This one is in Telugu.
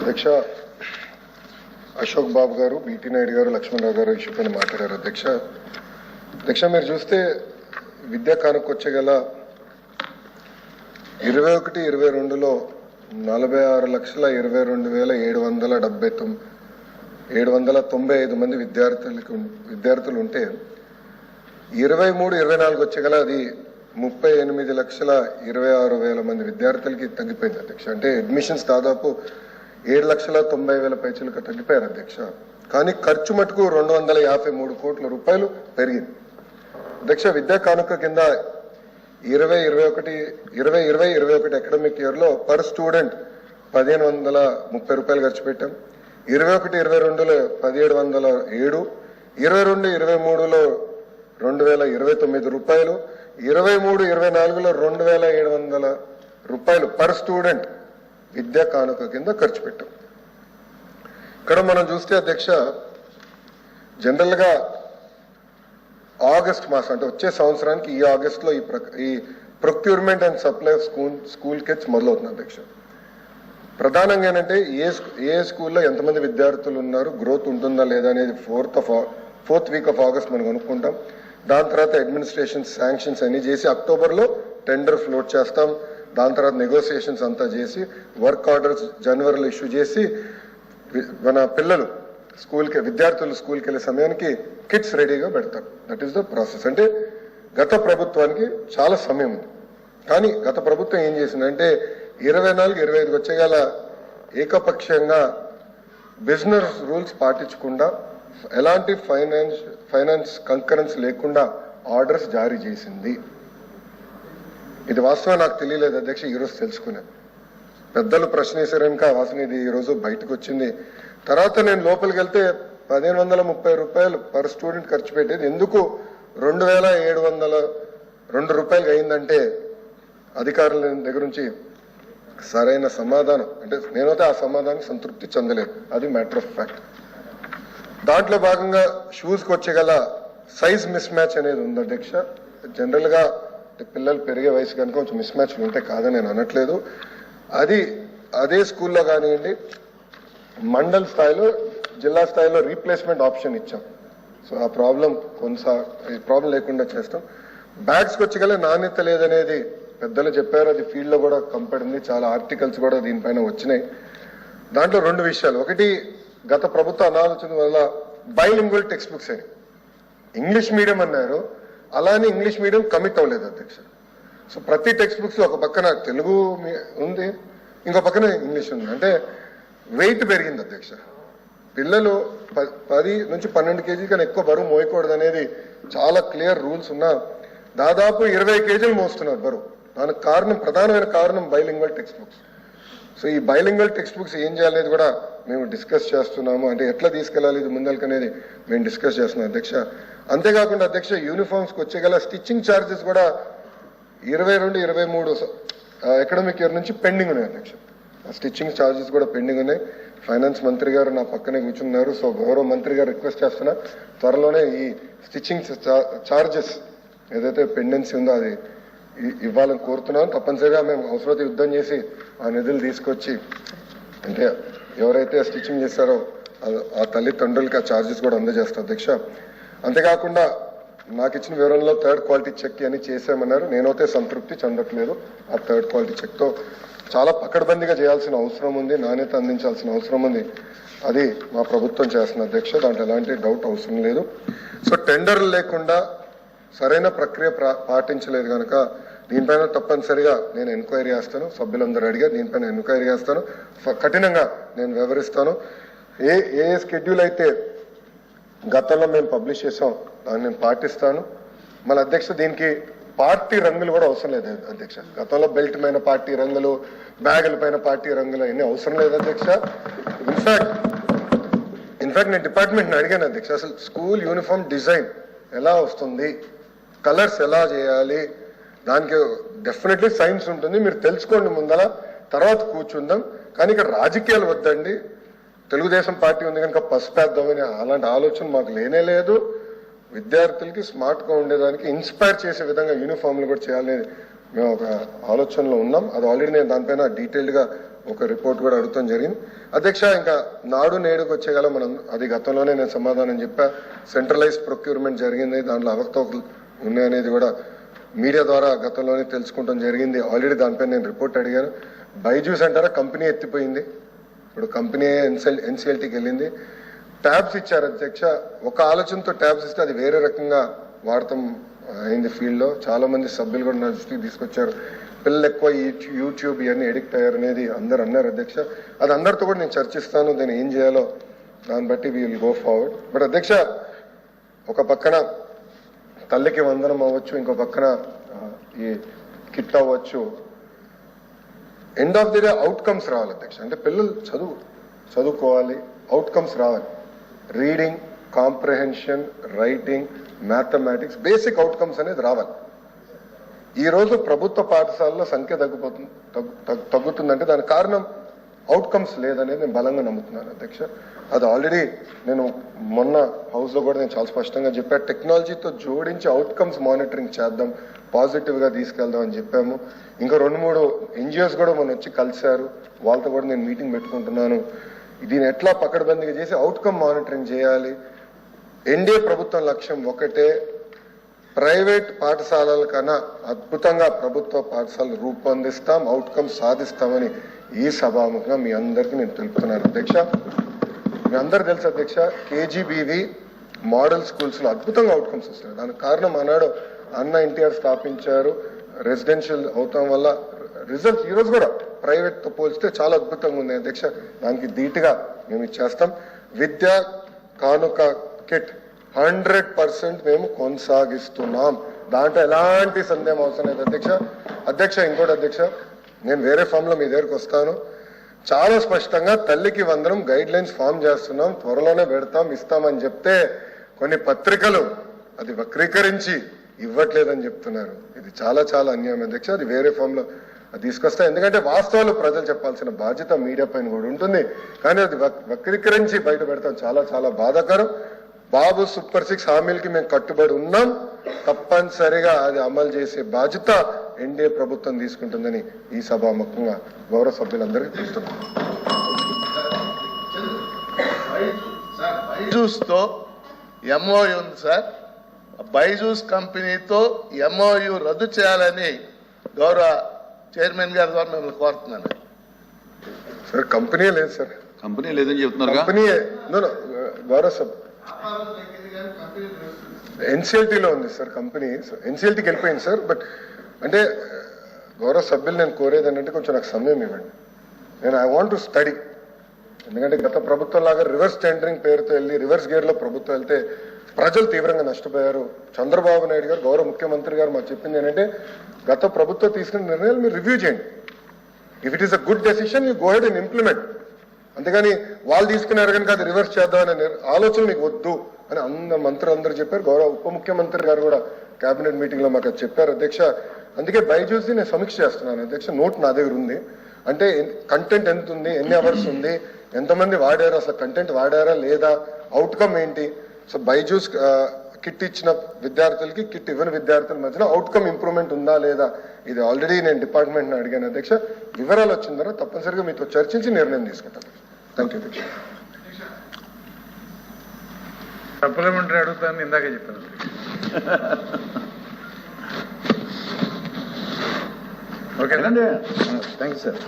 అధ్యక్ష అశోక్ బాబు గారు బీటీ నాయుడు గారు లక్ష్మణరావు గారు ఇష్యూ పైన మాట్లాడారు. అధ్యక్ష అధ్యక్ష మీరు చూస్తే విద్యా కానుకొచ్చే గల ఇరవై ఒకటి ఇరవై రెండులో నలభై ఆరు లక్షల ఇరవై రెండు వేల ఏడు వందల డెబ్బై తొమ్మిది ఏడు వందల తొంభై ఐదు మంది విద్యార్థులకు విద్యార్థులు ఉంటే ఇరవై మూడు ఇరవై నాలుగు వచ్చే గల అది ముప్పై ఎనిమిది లక్షల ఇరవై ఆరు వేల మంది విద్యార్థులకి తగ్గిపోయింది అధ్యక్ష. అంటే అడ్మిషన్స్ దాదాపు ఏడు లక్షల తొంభై వేల పైచలకు తగ్గిపోయారు అధ్యక్ష. కానీ ఖర్చు మటుకు రెండు వందల యాభై మూడు కోట్ల రూపాయలు పెరిగింది. అధ్యక్ష విద్యా కానుక కింద ఇరవై ఇరవై ఒకటి ఇరవై ఇరవై ఇరవై ఒకటి అకాడమిక్ ఇయర్లో పర్ స్టూడెంట్ పదిహేను వందల ముప్పై రూపాయలు ఖర్చు పెట్టాం. ఇరవై ఒకటి ఇరవై రెండులో పదిహేడు వందల ఏడు ఇరవై రెండు ఇరవై మూడులో రెండు వేల ఇరవై తొమ్మిది రూపాయలు ఇరవై మూడు ఇరవై నాలుగులో రెండు వేల ఏడు వందల రూపాయలు పర్ స్టూడెంట్ విద్యా కానుక కింద ఖర్చు పెట్టాం. ఇక్కడ మనం చూస్తే అధ్యక్ష జనరల్గా ఆగస్ట్ మాసం అంటే వచ్చే సంవత్సరానికి ఈ ఆగస్ట్లో ఈ ఈ procurement and supply of school school kits మొదలవుతుంది అధ్యక్ష. ప్రధానంగా ఏంటంటే ఏ ఏ స్కూల్లో ఎంతమంది విద్యార్థులు ఉన్నారు గ్రోత్ ఉంటుందా లేదా అనేది fourth of fourth week of August మనం కనుక్కుంటాం. దాని తర్వాత అడ్మినిస్ట్రేషన్ శాంక్షన్స్ అన్ని చేసి అక్టోబర్లో టెండర్ ఫ్లోట్ చేస్తాం. దాని తర్వాత నెగోసియేషన్స్ అంతా చేసి వర్క్ ఆర్డర్స్ జనవరిలో ఇష్యూ చేసి మన పిల్లలు స్కూల్కి విద్యార్థులు స్కూల్కి వెళ్ళే సమయానికి కిట్స్ రెడీగా పెడతారు. దట్ ఈస్ ద ప్రాసెస్ అంటే గత ప్రభుత్వానికి చాలా సమయం ఉంది. కానీ గత ప్రభుత్వం ఏం చేసిందంటే ఇరవై నాలుగు ఇరవై ఐదుకి వచ్చేగల ఏకపక్షంగా బిజినెస్ రూల్స్ పాటించకుండా ఎలాంటి ఫైనాన్స్ ఫైనాన్స్ కంకరెన్స్ లేకుండా ఆర్డర్స్ జారీ చేసింది. ఇది వాస్తవం నాకు తెలియలేదు అధ్యక్ష ఈరోజు తెలుసుకున్నాను. పెద్దలు ప్రశ్న వేశారు వాసన ఇది ఈరోజు బయటకు వచ్చింది. తర్వాత నేను లోపలికి వెళ్తే పదిహేను వందల ముప్పై రూపాయలు పర్ స్టూడెంట్ ఖర్చు పెట్టేది. ఎందుకు రెండు వేల ఏడు వందల రెండు రూపాయలు అయిందంటే అధికారుల దగ్గర నుంచి సరైన సమాధానం. అంటే నేనైతే ఆ సమాధానం సంతృప్తి చెందలేదు. అది మ్యాటర్ ఆఫ్ ఫ్యాక్ట్ దాంట్లో భాగంగా షూస్కి వచ్చే గల సైజ్ మిస్ మ్యాచ్ అనేది ఉంది అధ్యక్ష. జనరల్గా పిల్లలు పెరిగే వయసు కనుక కొంచెం మిస్ మ్యాచ్లు ఉంటే కాదని నేను అనట్లేదు. అది అదే స్కూల్లో కానివ్వండి మండల్ స్థాయిలో జిల్లా స్థాయిలో రీప్లేస్మెంట్ ఆప్షన్ ఇచ్చాం. సో ఆ ప్రాబ్లం కొనసా ప్రాబ్లం లేకుండా చేస్తాం. బ్యాగ్స్కి వచ్చి నాణ్యత లేదనేది పెద్దలు చెప్పారు. అది ఫీల్డ్లో కూడా కంపడింది చాలా ఆర్టికల్స్ కూడా దీనిపైన వచ్చినాయి. దాంట్లో రెండు విషయాలు. ఒకటి గత ప్రభుత్వ అనాలోచన వల్ల బైలింగ్వల్ టెక్స్ట్ బుక్స్ అని ఇంగ్లీష్ మీడియం అన్నారు. అలానే ఇంగ్లీష్ మీడియం కమిట్ అవ్వలేదు అధ్యక్ష. సో ప్రతి టెక్స్ట్ బుక్స్ ఒక పక్కన తెలుగు మీ- ఉంది ఇంకో పక్కన ఇంగ్లీష్ ఉంది. అంటే వెయిట్ పెరిగింది అధ్యక్ష. పిల్లలు పది నుంచి పన్నెండు కేజీ కన్నా ఎక్కువ బరువు మోయకూడదు అనేది చాలా క్లియర్ రూల్స్ ఉన్నా దాదాపు ఇరవై కేజీలు మోస్తున్నారు బరువు. దానికి కారణం ప్రధానమైన కారణం బైలింగ్వల్ టెక్స్ట్ బుక్స్ సో ఈ బైలింగల్ టెక్స్ట్ బుక్స్ ఏం చేయాలనేది కూడా మేము డిస్కస్ చేస్తున్నాము. అంటే ఎట్లా తీసుకెళ్ళాలి ఇది ముందలకనేది అనేది మేము డిస్కస్ చేస్తున్నాం అధ్యక్ష. అంతేకాకుండా అధ్యక్ష యూనిఫామ్స్కి వచ్చేగల వచ్చే గల స్టిచ్చింగ్ ఛార్జెస్ కూడా ఇరవై రెండు ఇరవై మూడు ఎకడమిక్ ఇయర్ నుంచి పెండింగ్ ఉన్నాయి అధ్యక్ష. స్టిచ్చింగ్ ఛార్జెస్ కూడా పెండింగ్ ఉన్నాయి. ఫైనాన్స్ మంత్రి గారు నా పక్కనే కూర్చున్నారు. సో గౌరవ మంత్రి గారు రిక్వెస్ట్ చేస్తున్నా. త్వరలోనే ఈ స్టిచ్చింగ్ ఛార్జెస్ ఏదైతే పెండెన్సీ ఉందో అది ఇవ్వాలని కోరుతున్నాను తప్పనిసరిగా మేము అవసరమైతే యుద్ధం చేసి ఆ నిధులు తీసుకొచ్చి అంటే ఎవరైతే స్టిచ్చింగ్ చేస్తారో ఆ- తల్లిదండ్రులకి ఆ ఛార్జెస్ కూడా అందజేస్తారు అధ్యక్ష. అంతేకాకుండా నాకు ఇచ్చిన వివరంలో థర్డ్ క్వాలిటీ చెక్ అని చేశామన్నారు. నేనైతే సంతృప్తి చెందట్లేదు ఆ థర్డ్ క్వాలిటీ చెక్తో. చాలా పకడ్బందీగా చేయాల్సిన అవసరం ఉంది నాణ్యత అందించాల్సిన అవసరం ఉంది. అది మా ప్రభుత్వం చేస్తున్న అధ్యక్ష దాంట్లో ఎలాంటి డౌట్ అవసరం లేదు. సో టెండర్లు లేకుండా సరైన ప్రక్రియ పాటించలేదు కనుక దీనిపైన తప్పనిసరిగా నేను ఎంక్వైరీ చేస్తాను. సభ్యులందరూ అడిగా దీనిపైన ఎంక్వైరీ చేస్తాను. కఠినంగా నేను వివరిస్తాను. ఏ ఏ స్కెడ్యూల్ అయితే గతంలో మేము పబ్లిష్ చేసాం దాన్ని నేను పాటిస్తాను. మన అధ్యక్ష దీనికి పార్టీ రంగులు కూడా అవసరం లేదు అధ్యక్ష. గతంలో బెల్ట్ పైన పార్టీ రంగులు బ్యాగుల పైన పార్టీ రంగులు అన్నీ అవసరం లేదు అధ్యక్ష. ఇన్ఫాక్ట్ ఇన్ఫాక్ట్ నేను డిపార్ట్మెంట్ని అడిగాను అధ్యక్ష అసలు స్కూల్ యూనిఫామ్ డిజైన్ ఎలా వస్తుంది? కలర్స్ ఎలా చేయాలి? దానికి డెఫినెట్లీ సైన్స్ ఉంటుంది. మీరు తెలుసుకోండి ముందల. తర్వాత కూర్చుందాం. కానీ ఇక్కడ రాజకీయాలు వద్దండి. తెలుగుదేశం పార్టీ ఉంది కనుక పసిపేద్దామని అలాంటి ఆలోచన మాకు లేనే లేదు. విద్యార్థులకి స్మార్ట్గా ఉండేదానికి ఇన్స్పైర్ చేసే విధంగా యూనిఫామ్లు కూడా చేయాలని మేము ఒక ఆలోచనలో ఉన్నాం. అది ఆల్రెడీ నేను దానిపైన డీటెయిల్డ్గా ఒక రిపోర్ట్ కూడా అడుగుతాం జరిగింది. అధ్యక్ష ఇంకా నాడు నేడుకు వచ్చేగల మనం అది గతంలోనే నేను సమాధానం చెప్పా సెంట్రలైజ్ ప్రొక్యూర్మెంట్ జరిగింది. దాంట్లో అవకతవకలు ఉన్నాయనేది కూడా మీడియా ద్వారా గతంలోనే తెలుసుకోవడం జరిగింది. ఆల్రెడీ దానిపై నేను రిపోర్ట్ అడిగాను. బైజూస్ అంటారా కంపెనీ ఎత్తిపోయింది. ఇప్పుడు కంపెనీ ఎన్సిఎల్ ఎన్సిఎల్టీకి వెళ్ళింది. ట్యాబ్స్ ఇచ్చారు అధ్యక్ష. ఒక ఆలోచనతో ట్యాబ్స్ ఇస్తే అది వేరే రకంగా వాడటం అయింది ఫీల్డ్లో చాలా మంది సభ్యులు కూడా నా దృష్టికి తీసుకొచ్చారు. పిల్లలు ఎక్కువ యూట్యూబ్ ఇవన్నీ ఎడిక్ట్ అయ్యారు అనేది అందరు అన్నారు అధ్యక్ష. అది అందరితో కూడా నేను చర్చిస్తాను. నేను ఏం చేయాలో దాన్ని బట్టి విల్ గో ఫార్వర్డ్ బట్ అధ్యక్ష ఒక పక్కన తల్లికి వందనం అవ్వచ్చు ఇంకో పక్కన ఈ కిట్ అవ్వచ్చు. End of the day outcomes రావాలి అధ్యక్ష. అంటే పిల్లలు చదువు చదువుకోవాలి అవుట్కమ్స్ రావాలి. Reading comprehension writing mathematics basic outcomes అనేది రావాలి. ఈ రోజు ప్రభుత్వ పాఠశాలలో సంఖ్య తగ్గిపోతుంది తగ్గుతుందంటే దానికి కారణం అవుట్కమ్స్ లేదనేది నేను బలంగా నమ్ముతున్నాను అధ్యక్ష. అది ఆల్రెడీ నేను మొన్న హౌస్లో కూడా నేను చాలా స్పష్టంగా చెప్పాను టెక్నాలజీతో జోడించి అవుట్కమ్స్ మానిటరింగ్ చేద్దాం పాజిటివ్గా తీసుకెళ్దాం అని చెప్పాము. ఇంకా రెండు మూడు ఎన్జిఓస్ కూడా మొన్న వచ్చి కలిశారు. వాళ్ళతో కూడా నేను మీటింగ్ పెట్టుకుంటున్నాను. దీన్ని ఎట్లా పకడ్బందీగా చేసి అవుట్కమ్ మానిటరింగ్ చేయాలి? ఎన్డీఏ ప్రభుత్వం లక్ష్యం ఒకటే ప్రైవేట్ పాఠశాలల కన్నా అద్భుతంగా ప్రభుత్వ పాఠశాలలు రూపొందిస్తాం అవుట్కమ్ సాధిస్తామని ఈ సభాముఖంగా మీ అందరికీ నేను తెలుపుతున్నాను. అధ్యక్ష మీ అందరు తెలుసు అధ్యక్ష కేజీబీవి మోడల్ స్కూల్స్లో అద్భుతంగా అవుట్కమ్స్ వస్తున్నాయి. దానికి కారణం ఆనాడు అన్న ఎన్టీఆర్ స్థాపించారు. రెసిడెన్షియల్ అవటం వల్ల రిజల్ట్స్ ఈ రోజు కూడా ప్రైవేట్తో పోల్చితే చాలా అద్భుతంగా ఉంది అధ్యక్ష దానికి ధీటుగా మేము ఇచ్చేస్తాం విద్య కానుక కిట్ హండ్రెడ్ పర్సెంట్ మేము కొనసాగిస్తున్నాం. దాంట్లో ఎలాంటి సందేహం అవసరం లేదు. అధ్యక్ష అధ్యక్ష ఇంకోటి అధ్యక్ష నేను వేరే ఫామ్లో మీ దగ్గరకు వస్తాను. చాలా స్పష్టంగా తల్లికి వందనం గైడ్ లైన్స్ ఫామ్ చేస్తున్నాం. త్వరలోనే పెడతాం ఇస్తామని చెప్తే కొన్ని పత్రికలు అది వక్రీకరించి ఇవ్వట్లేదని చెప్తున్నారు. ఇది చాలా చాలా అన్యాయం అధ్యక్ష. అది వేరే ఫామ్లో అది తీసుకొస్తా. ఎందుకంటే వాస్తవాలు ప్రజలు చెప్పాల్సిన బాధ్యత మీడియా పైన కూడా ఉంటుంది. కానీ అది వక్రీకరించి బయట పెడతాం చాలా చాలా బాధాకరం. బాబు సూపర్ సిక్స్ హామీలకి మేము కట్టుబడి ఉన్నాం. తప్పనిసరిగా అది అమలు చేసే బాధ్యత ఎన్డీఏ ప్రభుత్వం తీసుకుంటుందని ఈ సభాముఖంగా గౌరవ సభ్యులందరికీ తెలుస్తున్నాం బైజూస్తో ఎంఓయు ఉంది సార్. బైజూస్ కంపెనీతో ఎంఓయు రద్దు చేయాలని గౌరవ చైర్మన్ గారి ద్వారా మిమ్మల్ని కోరుతున్నాను. సార్ కంపెనీ లేదు సార్. కంపెనీ లేదని చెప్తున్నారుగా? కంపెనీ గౌరవ సభ ఎన్సిఎల్టీలో ఉంది సార్ కంపెనీ. ఎన్సిఎల్టీకి వెళ్ళిపోయింది సార్. బట్ అంటే గౌరవ సభ్యులు నేను కోరేది ఏంటంటే కొంచెం నాకు సమయం ఇవ్వండి. నేను ఐ వాంట్ టు స్టడీ ఎందుకంటే గత ప్రభుత్వం లాగా రివర్స్ టెండరింగ్ పేరుతో వెళ్ళి రివర్స్ గేర్లో ప్రభుత్వం వెళ్తే ప్రజలు తీవ్రంగా నష్టపోయారు. చంద్రబాబు నాయుడు గారు గౌరవ ముఖ్యమంత్రి గారు మాకు చెప్పింది ఏంటంటే గత ప్రభుత్వం తీసుకున్న నిర్ణయాలు మీరు రివ్యూ చేయండి. If it is a good decision you go head and implement అంతేగాని వాళ్ళు తీసుకున్నారు కనుక అది రివర్స్ చేద్దామనే ఆలోచన మీకు వద్దు అని అంద మంత్రులు అందరూ చెప్పారు. గౌరవ ఉప ముఖ్యమంత్రి గారు కూడా కేబినెట్ మీటింగ్లో మాకు అది చెప్పారు. అధ్యక్ష అందుకే బైజూసి నేను సమీక్ష చేస్తున్నాను. అధ్యక్ష నోట్ నా దగ్గర ఉంది. అంటే కంటెంట్ ఎంత ఉంది? ఎన్ని అవర్స్ ఉంది? ఎంతమంది వాడారు? అసలు కంటెంట్ వాడారా? లేదా? అవుట్కమ్ ఏంటి? సో బైజూస్ కిట్ ఇచ్చిన విద్యార్థులకి కిట్ ఇవ్వని విద్యార్థుల మధ్యలో అవుట్కమ్ ఇంప్రూవ్మెంట్ ఉందా లేదా? ఇది ఆల్రెడీ నేను డిపార్ట్మెంట్ని అడిగాను. అధ్యక్ష వివరాలు వచ్చిన తర్వాత తప్పనిసరిగా మీతో చర్చించి నిర్ణయం తీసుకుంటాను. థ్యాంక్ యూ సప్లిమెంటరీ అడుగుతాను ఇందాకే చెప్పాను. ఓకే. అడగండి. Thank you sir.